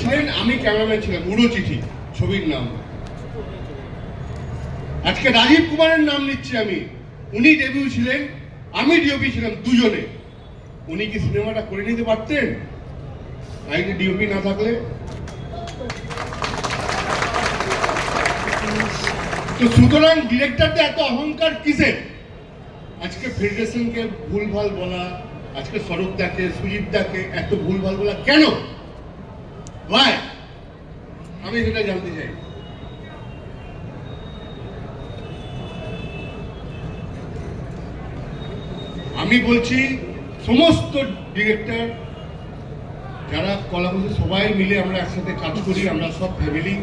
ছিলেন, আমি ক্যামেরাম্যান ছিলাম উড়ো চিঠি ছবির নাম। আজকে রাজীব কুমারের নাম নিচ্ছি আমি। উনি ডেবিউ ছিলেন, আমি ডিওপি ছিলাম দুজনে। উনি কি সিনেমাটা করে নিতে পারতেন? ডিওপি না থাকলে। তো সুতরাং ডিরেক্টরদের এত অহংকার কিসের? আজকে ফেডারেশনকে ভুলভাল বলা আজকে স্বরূপদাকে সুজিতদাকে এত ভুলভাল বলা কেন? আমি সেটা জানতে চাই। আমি বলছি, সমস্ত ডিরেক্টর, যারা কলা কলাকুশি সবাই মিলে আমরা একসাথে কাজ করি, আমরা সব ফ্যামিলি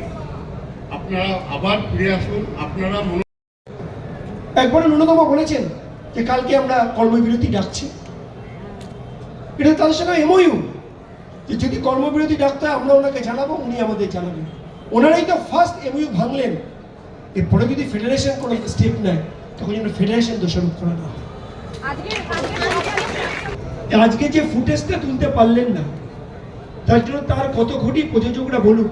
আপনারা আবার ফিরে আসুন, আপনারা একবার ন্যূনতম বলেছেন যে কালকে আমরা কর্মবিরতি ডাকছি। এটা তাদের সঙ্গে এমওইউ যে যদি কর্মবিরতি ডাক্তার, আমরা ওনাকে জানাব, উনি আমাদের জানাবেন। ওনারাই তো ফার্স্ট এমইউ ভাঙলেন। এরপরে যদি ফেডারেশন কোনো স্টেপ নেয়, তখন যেন ফেডারেশন দোষারোপ করা না আজকে যে ফুটেজটা তুলতে পারলেন না, তার জন্য তার কত ঘটি প্রযোজকরা বলুক।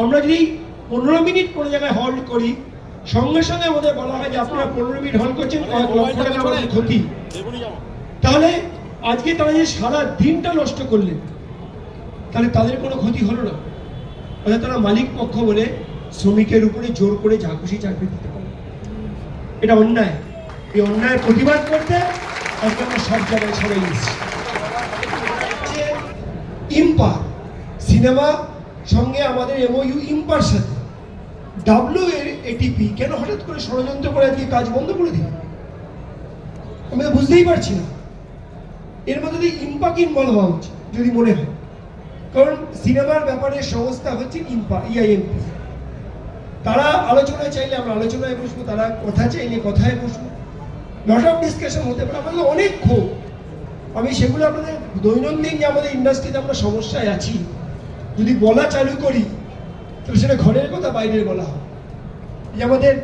আমরা যদি পনেরো মিনিট কোনো জায়গায় হল্ড করি, সঙ্গে সঙ্গে আমাদের বলা হয় যে আপনারা পনেরো মিনিট হল্ড করছেন কয়েক লক্ষ টাকা ক্ষতি। তাহলে আজকে তারা যে সারা দিনটা নষ্ট করলেন, তাহলে তাদের কোনো ক্ষতি হলো না। অর্থাৎ তারা মালিক পক্ষ বলে শ্রমিকের উপরে জোর করে যা খুশি চাকরি দিতে পারে। এটা অন্যায়। এই অন্যায়ের প্রতিবাদ করতে আজকে আমরা সব জায়গায় সবাই এসেছি। ইম্পার, সিনেমা সঙ্গে আমাদের এমওইউ ইম্পার সাথে। ডাব্লিউ এটিপি কেন হঠাৎ করে ষড়যন্ত্র করে আজকে কাজ বন্ধ করে দিল? আমি তো বুঝতেই পারছি না। এর মধ্যে ইম্পাকে ইনভলভ হওয়া উচিত, যদি মনে হয়। কারণ সিনেমার ব্যাপারে সংস্থা হচ্ছে ইম্পা ইআইএমপি তারা আলোচনায় চাইলে আমরা আলোচনায় বসবো, তারা কথা চাইলে কথায় বসবো। লট অফ ডিসকাশন হতে পারে, আমাদের অনেক ক্ষোভ। আমি সেগুলো আপনাদের দৈনন্দিন যে আমাদের ইন্ডাস্ট্রিতে আমরা সমস্যায় আছি, যদি বলা চালু করি, তাহলে সেটা ঘরের কথা, বাইরের বলা হয়। যে আমাদের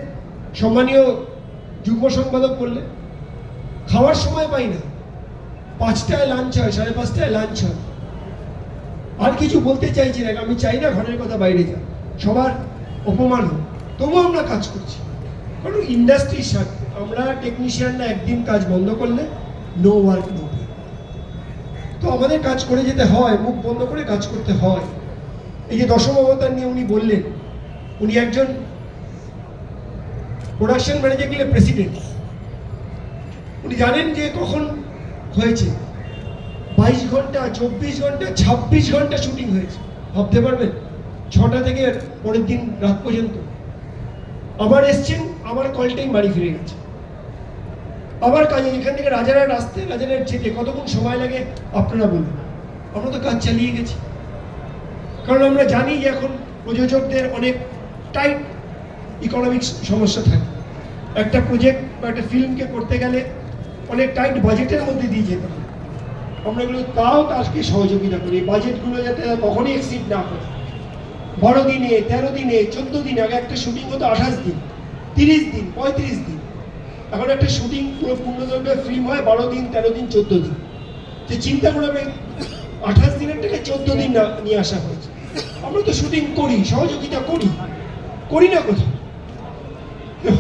সম্মানীয় যুগ্ম সম্পাদক বললে খাওয়ার সময় পাই না। পাঁচটায় লাঞ্চ হয়, সাড়ে পাঁচটায় লাঞ্চ হয়। আর কিছু বলতে চাইছি না, আমি চাই না ঘরের কথা বাইরে যা সবার অপমান হোক, তবুও আমরা কাজ করছি। কারণ ইন্ডাস্ট্রির স্বার্থে আমরা টেকনিশিয়ানরা একদিন কাজ বন্ধ করলে নো ওয়ার্ক নো তো আমাদের কাজ করে যেতে হয়, মুখ বন্ধ করে কাজ করতে হয়। এই যে দশম অবতার নিয়ে উনি বললেন, উনি একজন প্রোডাকশন ম্যানেজার গেলে প্রেসিডেন্ট উনি জানেন যে কখন হয়েছে। বাইশ ঘণ্টা, চব্বিশ ঘণ্টা, ছাব্বিশ ঘণ্টা শুটিং হয়েছে। ভাবতে পারবেন? ছটা থেকে পরের দিন রাত পর্যন্ত। আবার এসছেন, আবার কলটাই বাড়ি ফিরে গেছে। আবার কাজে, এখান থেকে রাজারহাট আসতে রাজারহাট যেতে কতক্ষণ সময় লাগে আপনারা বলুন। আমরা তো কাজ চালিয়ে গেছি। কারণ আমরা জানি যে এখন প্রযোজকদের অনেক টাইট ইকোনমিক্স সমস্যা থাকে। একটা প্রজেক্ট বা একটা ফিল্মকে করতে গেলে অনেক টাইট বাজেটের মধ্যে দিয়ে যেতে হয় আমরা এগুলো তাও তাকে সহযোগিতা করি। বাজেটগুলো যাতে কখনই এক্সিড না করে। বারো দিনে, তেরো দিনে, চোদ্দ দিনে, আগে একটা শুটিং হতো আঠাশ দিন, তিরিশ দিন, পঁয়ত্রিশ দিন। এখন একটা শুটিং পুরো পূর্ণদৈর্ঘ্য ফিল্ম হয় বারো দিন, তেরো দিন, চোদ্দ দিন। যে চিন্তা করে আমি আঠাশ দিনের থেকে চোদ্দ দিন না- নিয়ে আসা হয়েছে। আমরা তো শুটিং করি, সহযোগিতা করি। করি না কোথাও।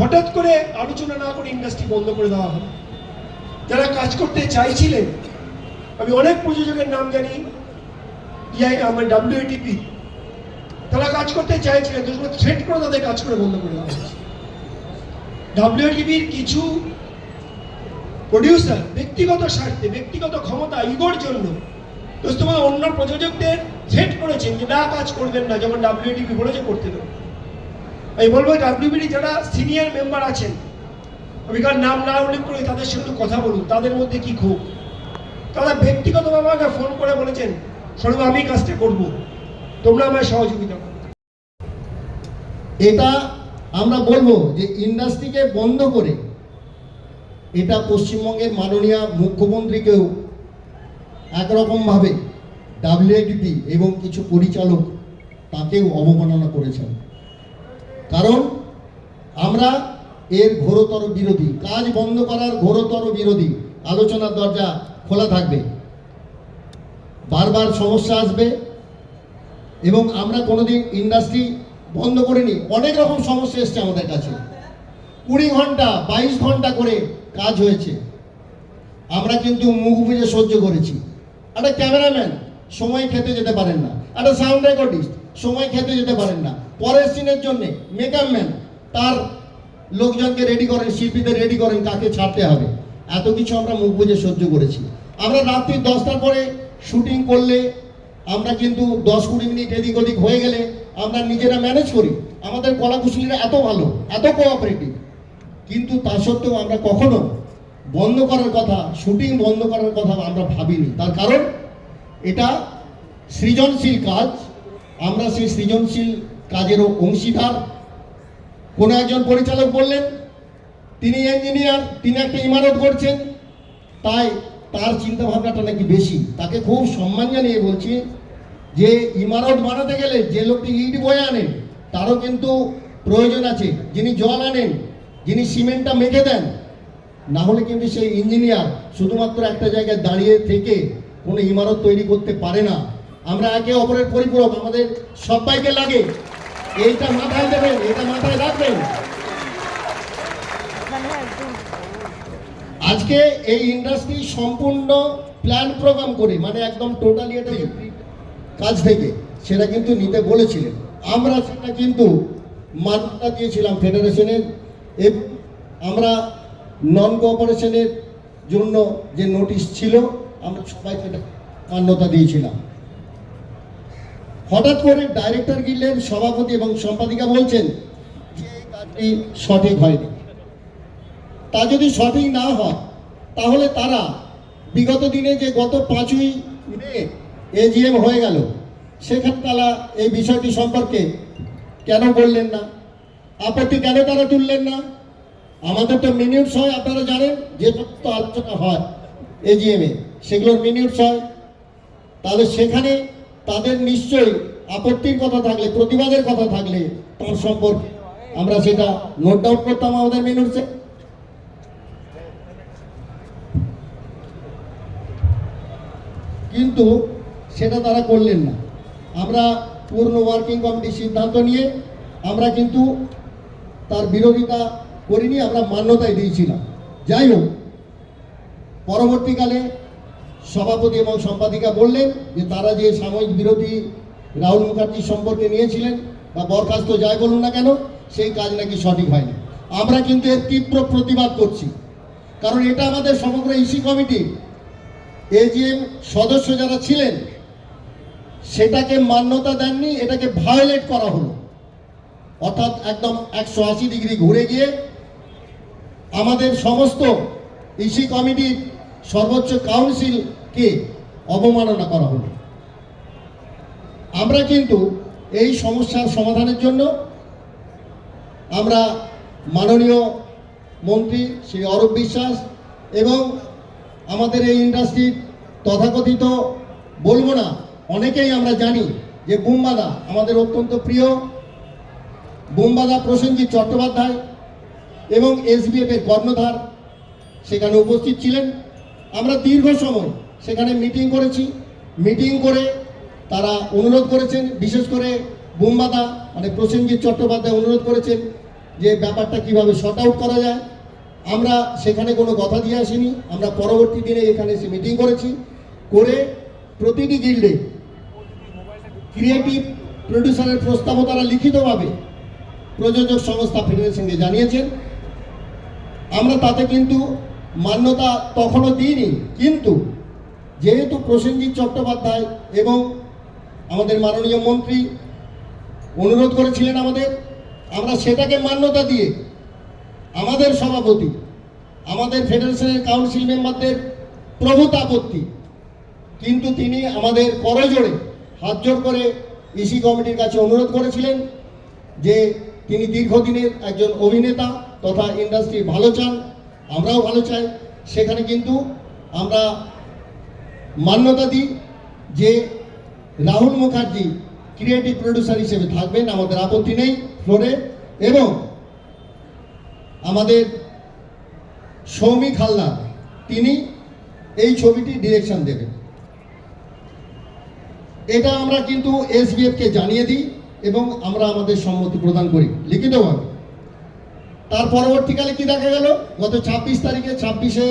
হঠাৎ করে আলোচনা না করে ইন্ডাস্ট্রি বন্ধ করে দেওয়া হলো। যারা কাজ করতে চাইছিলেন, আমি অনেক প্রযোজকের নাম জানি আমার ডাব্লিউএটিপি তারা কাজ করতে চাইছিলেন, তো থ্রেট করে তাদের কাজ করে বন্ধ করে দেওয়া হয়েছে। ডাব্লিউটিভির কিছু প্রডিউসার ব্যক্তিগত স্বার্থে, ব্যক্তিগত ক্ষমতা, ইগোর জন্য দোস্ত অন্য প্রযোজকদের থ্রেট করেছেন যে, না, কাজ করবেন না যখন ডাব্লিউটিভি বলেছে, করতে দেবো আমি বলব ডাব্লিউবিডি যারা সিনিয়র মেম্বার আছেন আমি কার নাম না উল্লেখ করি তাদের সঙ্গে কথা বলুন, তাদের মধ্যে কি ক্ষোভ? তারা ব্যক্তিগতভাবে আমাকে ফোন করে বলেছেন স্বরূপ আমি কাজটা করব। তোমরা আমায় সহযোগিতা করো। এটা আমরা বলব যে ইন্ডাস্ট্রিকে বন্ধ করে এটা পশ্চিমবঙ্গের মাননীয় মুখ্যমন্ত্রীকেও একরকমভাবে ডাব্লিউএডিপি এবং কিছু পরিচালক তাকেও অবমাননা করেছেন। কারণ আমরা এর ঘোরতর বিরোধী। কাজ বন্ধ করার ঘোরতর বিরোধী। আলোচনার দরজা খোলা থাকবে। বারবার সমস্যা আসবে এবং আমরা কোনোদিন ইন্ডাস্ট্রি বন্ধ করিনি। অনেক রকম সমস্যা এসছে আমাদের কাছে। কুড়ি ঘণ্টা, বাইশ ঘণ্টা করে কাজ হয়েছে। আমরা কিন্তু মুখ বুঝে সহ্য করেছি। একটা ক্যামেরাম্যান সময় খেতে যেতে পারেন না। একটা সাউন্ড রেকর্ডিস্ট সময় খেতে যেতে পারেন না। পরের সিনের জন্য মেকআপ ম্যান তার লোকজনকে রেডি করেন, শিল্পীদের রেডি করেন কাকে ছাড়তে হবে। এত কিছু আমরা মুখ বুঝে সহ্য করেছি। আমরা রাত্রি দশটার পরে শুটিং করলে আমরা কিন্তু দশ কুড়ি মিনিট এদিক ওদিক হয়ে গেলে আমরা নিজেরা ম্যানেজ করি। আমাদের কলাকুশলীরা এত ভালো, এত কোঅপারেটিভ কিন্তু তা সত্ত্বেও আমরা কখনো বন্ধ করার কথা শুটিং বন্ধ করার কথা আমরা ভাবিনি। তার কারণ এটা সৃজনশীল কাজ। আমরা সেই সৃজনশীল কাজেরও অংশীদার। কোনো একজন পরিচালক বললেন, তিনি ইঞ্জিনিয়ার তিনি একটা ইমারত করছেন তাই তার চিন্তা ভাবনাটা নাকি বেশি। তাকে খুব সম্মান জানিয়ে বলছি যে, ইমারত বানাতে গেলে যে লোকটি ইট বয়ে আনেন, তারও কিন্তু প্রয়োজন আছে। যিনি জল আনেন, যিনি সিমেন্টটা মেখে দেন, না হলে কিন্তু সেই ইঞ্জিনিয়ার শুধুমাত্র একটা জায়গায় দাঁড়িয়ে থেকে কোনো ইমারত তৈরি করতে পারে না। আমরা একে অপরের পরিপূরক, আমাদের সবাইকে লাগে। এইটা মাথায় দেবেন, এটা মাথায় রাখবেন। আজকে এই ইন্ডাস্ট্রি সম্পূর্ণ প্ল্যান প্রোগ্রাম করে মানে একদম টোটালি এটা কাজ থেকে, সেটা কিন্তু নিতে বলেছিলেন। আমরা সেটা কিন্তু মান্যতা দিয়েছিলাম ফেডারেশনের আমরা নন কোঅপারেশনের জন্য যে নোটিশ ছিল, আমরা সবাই সেটা মান্যতা দিয়েছিলাম। হঠাৎ করে ডাইরেক্টর গিল্ডের সভাপতি এবং সম্পাদিকা বলছেন যে কাজটি সঠিক হয়নি। তা যদি সঠিক না হয়, তাহলে তারা বিগত দিনে যে গত পাঁচই মে এজিএম হয়ে গেল সেখানে তারা এই বিষয়টি সম্পর্কে কেন বললেন না? আপত্তি কেন তারা তুললেন না? আমাদের তো মিনিটস হয়, আপনারা জানেন, যে সমস্ত আলোচনা হয় এজিএমে সেগুলোর মিনিটস হয়। তাহলে সেখানে তাদের নিশ্চয়ই আপত্তির কথা থাকলে, প্রতিবাদের কথা থাকলে তার সম্পর্কে। আমরা সেটা নোট ডাউন করতাম আমাদের মিনিটসে কিন্তু সেটা তারা করলেন না। আমরা পূর্ণ ওয়ার্কিং কমিটির সিদ্ধান্ত নিয়ে, আমরা কিন্তু তার বিরোধিতা করিনি, আমরা মান্যতায় দিয়েছিলাম। যাই হোক, পরবর্তীকালে সভাপতি এবং সম্পাদিকা বললেন যে তারা যে সাময়িক বিরোধী রাহুল মুখার্জি সম্পর্কে নিয়েছিলেন বা বরখাস্ত যাই বলুন না কেন, সেই কাজ নাকি সঠিক হয়নি। আমরা কিন্তু এর তীব্র প্রতিবাদ করছি। কারণ এটা আমাদের সমগ্র ইসি কমিটি, এজিএম সদস্য যারা ছিলেন, সেটাকে মান্যতা দেননি, এটাকে ভায়োলেট করা হলো। অর্থাৎ একদম একশো আশি ডিগ্রি ঘুরে গিয়ে আমাদের সমস্ত ইসি কমিটির সর্বোচ্চ কাউন্সিলকে অবমাননা করা হলো। আমরা কিন্তু এই সমস্যার সমাধানের জন্য আমরা মাননীয় মন্ত্রী শ্রী অরূপ বিশ্বাস এবং আমাদের এই ইন্ডাস্ট্রির তথাকথিত বলব না, অনেকেই আমরা জানি যে বুম্বাদা আমাদের অত্যন্ত প্রিয়, বুম্বাদা প্রসেনজিৎ চট্টোপাধ্যায় এবং এসবিএফের কর্ণধার, সেখানে উপস্থিত ছিলেন। আমরা দীর্ঘ সময় সেখানে মিটিং করেছি। মিটিং করে তারা অনুরোধ করেছেন, বিশেষ করে বুম্বাদা মানে প্রসেনজিৎ চট্টোপাধ্যায় অনুরোধ করেছেন যে ব্যাপারটা কীভাবে শর্ট আউট করা যায়। আমরা সেখানে কোনো কথা দিয়ে আসিনি। আমরা পরবর্তী দিনে এখানে এসে মিটিং করেছি। করে প্রতিটি গিল্ডে ক্রিয়েটিভ প্রডিউসারের প্রস্তাবও তারা লিখিতভাবে প্রযোজক সংস্থা ফেডারেশনকে জানিয়েছেন। আমরা তাতে কিন্তু মান্যতা তখনও দিইনি, কিন্তু যেহেতু প্রসেনজিৎ চট্টোপাধ্যায় এবং আমাদের মাননীয় মন্ত্রী অনুরোধ করেছিলেন আমাদের, আমরা সেটাকে মান্যতা দিয়ে আমাদের সভাপতি, আমাদের ফেডারেশনের কাউন্সিল মেম্বারদের প্রভূত আপত্তি কিন্তু তিনি আমাদের করজোড়ে হাত জোর করে ইসি কমিটির কাছে অনুরোধ করেছিলেন যে তিনি দীর্ঘদিনের একজন অভিনেতা তথা ইন্ডাস্ট্রি ভালো চান আমরাও ভালো চাই। সেখানে কিন্তু আমরা মান্যতা দিই যে রাহুল মুখার্জি ক্রিয়েটিভ প্রডিউসার হিসেবে থাকবেন, আমাদের আপত্তি নেই ফ্লোরে এবং আমাদের সৌমিক হালদার তিনি এই ছবিটি ডিরেকশন দেবেন। এটা আমরা কিন্তু এসবিএফকে জানিয়ে দিই এবং আমরা আমাদের সম্মতি প্রদান করি। লিখিতভাবে। তার পরবর্তীকালে কি দেখা গেল? গত ছাব্বিশ তারিখে ছাব্বিশে